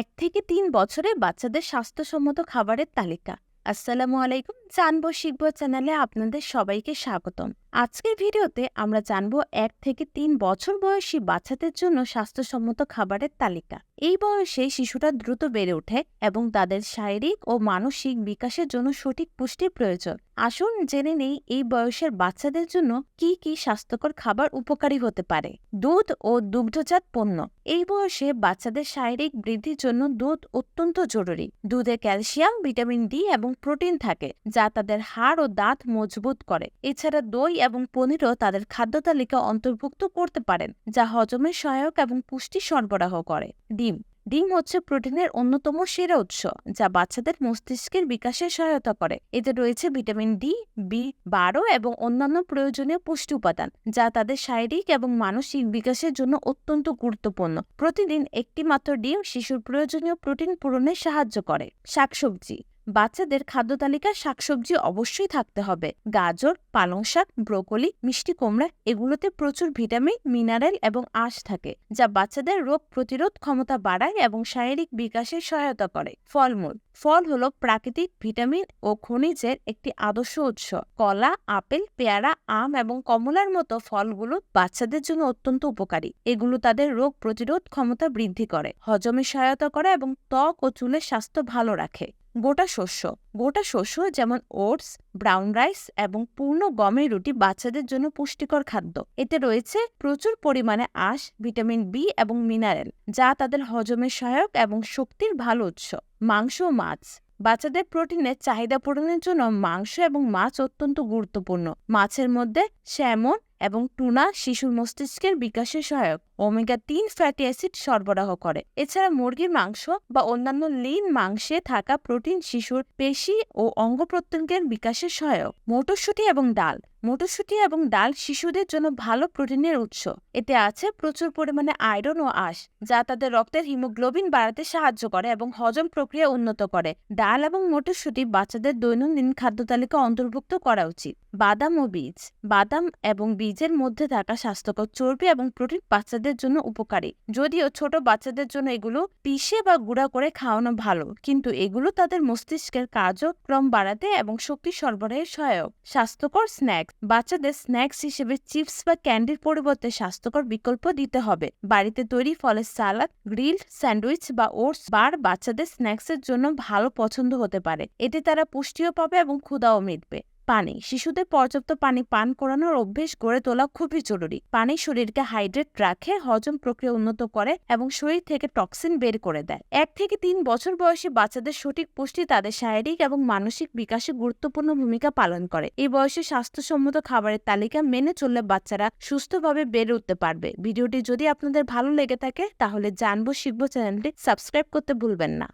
এক থেকে তিন বছরে বাচ্চাদের স্বাস্থ্যসম্মত খাবারের তালিকা। আসসালামু আলাইকুম। জানব, শিখব চ্যানেলে আপনাদের সবাইকে স্বাগতম। আজকের ভিডিওতে আমরা জানব এক থেকে তিন বছর বয়সী বাচ্চাদের জন্য স্বাস্থ্যসম্মত খাবারের তালিকা। এই বয়সে শিশুরা দ্রুত বেড়ে ওঠে এবং তাদের শারীরিক ও মানসিক বিকাশের জন্য সঠিক পুষ্টির প্রয়োজন। আসুন জেনে নেই এই বয়সের বাচ্চাদের জন্য কি কি স্বাস্থ্যকর খাবার উপকারী হতে পারে। দুধ ও দুগ্ধজাত পণ্য। এই বয়সে বাচ্চাদের শারীরিক বৃদ্ধির জন্য দুধ অত্যন্ত জরুরি। দুধে ক্যালসিয়াম, ভিটামিন ডি এবং প্রোটিন থাকে, যা তাদের হাড় ও দাঁত মজবুত করে। এছাড়া দই এবং পনিরও তাদের খাদ্য তালিকা অন্তর্ভুক্ত করতে পারেন, যা হজমের সহায়ক এবং পুষ্টি সরবরাহ করে। ডিম। ডিম হচ্ছে প্রোটিনের অন্যতম সেরা উৎস, যা বাচ্চাদের মস্তিষ্কের বিকাশে সহায়তা করে। এতে রয়েছে ভিটামিন ডি বি বারো এবং অন্যান্য প্রয়োজনীয় পুষ্টি উপাদান, যা তাদের শারীরিক এবং মানসিক বিকাশের জন্য অত্যন্ত গুরুত্বপূর্ণ। প্রতিদিন একটি মাত্র ডিম শিশুর প্রয়োজনীয় প্রোটিন পূরণে সাহায্য করে। শাকসবজি। বাচ্চাদের খাদ্য তালিকায় শাকসবজি অবশ্যই থাকতে হবে। গাজর, পালং শাক, ব্রোকলি, মিষ্টি কুমড়া এগুলোতে প্রচুর ভিটামিন, মিনারেল এবং আঁশ থাকে, যা বাচ্চাদের রোগ প্রতিরোধ ক্ষমতা বাড়ায় এবং শারীরিক বিকাশে সহায়তা করে। ফলমূল, ফল হলো প্রাকৃতিক ভিটামিন ও খনিজের একটি আদর্শ উৎস। কলা, আপেল, পেয়ারা, আম এবং কমলার মতো ফলগুলো বাচ্চাদের জন্য অত্যন্ত উপকারী। এগুলো তাদের রোগ প্রতিরোধ ক্ষমতা বৃদ্ধি করে, হজমে সহায়তা করে এবং ত্বক ও চুলের স্বাস্থ্য ভালো রাখে। গোটা শস্য। গোটা শস্য যেমন ওটস, ব্রাউন রাইস এবং পূর্ণ গমের রুটি বাচ্চাদের জন্য পুষ্টিকর খাদ্য। এতে রয়েছে প্রচুর পরিমাণে আঁশ, ভিটামিন বি এবং মিনারেল, যা তাদের হজমের সহায়ক এবং শক্তির ভালো উৎস। মাংস ও মাছ। বাচ্চাদের প্রোটিনের চাহিদা পূরণের জন্য মাংস এবং মাছ অত্যন্ত গুরুত্বপূর্ণ। মাছের মধ্যে স্যামন এবং টুনা শিশুর মস্তিষ্কের বিকাশে সহায়ক। ওমেগা তিন ফ্যাটি অ্যাসিড সরবরাহ করে। এছাড়া মুরগির মাংস বা অন্যান্য লিন মাংসে থাকা প্রোটিন শিশুর পেশি ও অঙ্গ প্রত্যঙ্গের বিকাশে সহায়ক। মটরশুঁটি এবং ডাল। মটরশুঁটি এবং ডাল শিশুদের জন্য ভালো প্রোটিনের উৎস। এতে আছে প্রচুর পরিমাণে আয়রন ও আঁশ, যা তাদের রক্তের হিমোগ্লোবিন বাড়াতে সাহায্য করে এবং হজম প্রক্রিয়া উন্নত করে। ডাল এবং মটরশুঁটি বাচ্চাদের দৈনন্দিন খাদ্য তালিকা অন্তর্ভুক্ত করা উচিত। বাদাম ও বীজ। বাদাম এবং বীজের মধ্যে থাকা স্বাস্থ্যকর চর্বি এবং প্রোটিন বাচ্চাদের জন্য উপকারী। যদিও ছোট বাচ্চাদের জন্য এগুলো পিষে বা গুঁড়া করে খাওয়ানো ভালো, কিন্তু এগুলো তাদের মস্তিষ্কের কার্যক্রম বাড়াতে এবং শক্তি সরবরাহে সহায়ক। স্বাস্থ্যকর স্ন্যাক্স। বাচ্চাদের স্ন্যাক্স হিসেবে চিপস বা ক্যান্ডির পরিবর্তে স্বাস্থ্যকর বিকল্প দিতে হবে। বাড়িতে তৈরি ফলের সালাদ, গ্রিল, স্যান্ডউইচ বা ওটস বার বাচ্চাদের স্ন্যাক্সের জন্য ভালো পছন্দ হতে পারে। এতে তারা পুষ্টিও পাবে এবং ক্ষুধাও মিটবে। পানি। শিশুদের পর্যাপ্ত পানি পান করানোর অভ্যেস গড়ে তোলা খুবই জরুরি। পানি শরীরকে হাইড্রেট রাখে, হজম প্রক্রিয়া উন্নত করে এবং শরীর থেকে টক্সিন বের করে দেয়। এক থেকে তিন বছর বয়সী বাচ্চাদের সঠিক পুষ্টি তাদের শারীরিক এবং মানসিক বিকাশে গুরুত্বপূর্ণ ভূমিকা পালন করে। এই বয়সে স্বাস্থ্যসম্মত খাবারের তালিকা মেনে চললে বাচ্চারা সুস্থভাবে বেড়ে উঠতে পারবে। ভিডিওটি যদি আপনাদের ভালো লেগে থাকে, তাহলে জানব, শিখব চ্যানেলটি সাবস্ক্রাইব করতে ভুলবেন না।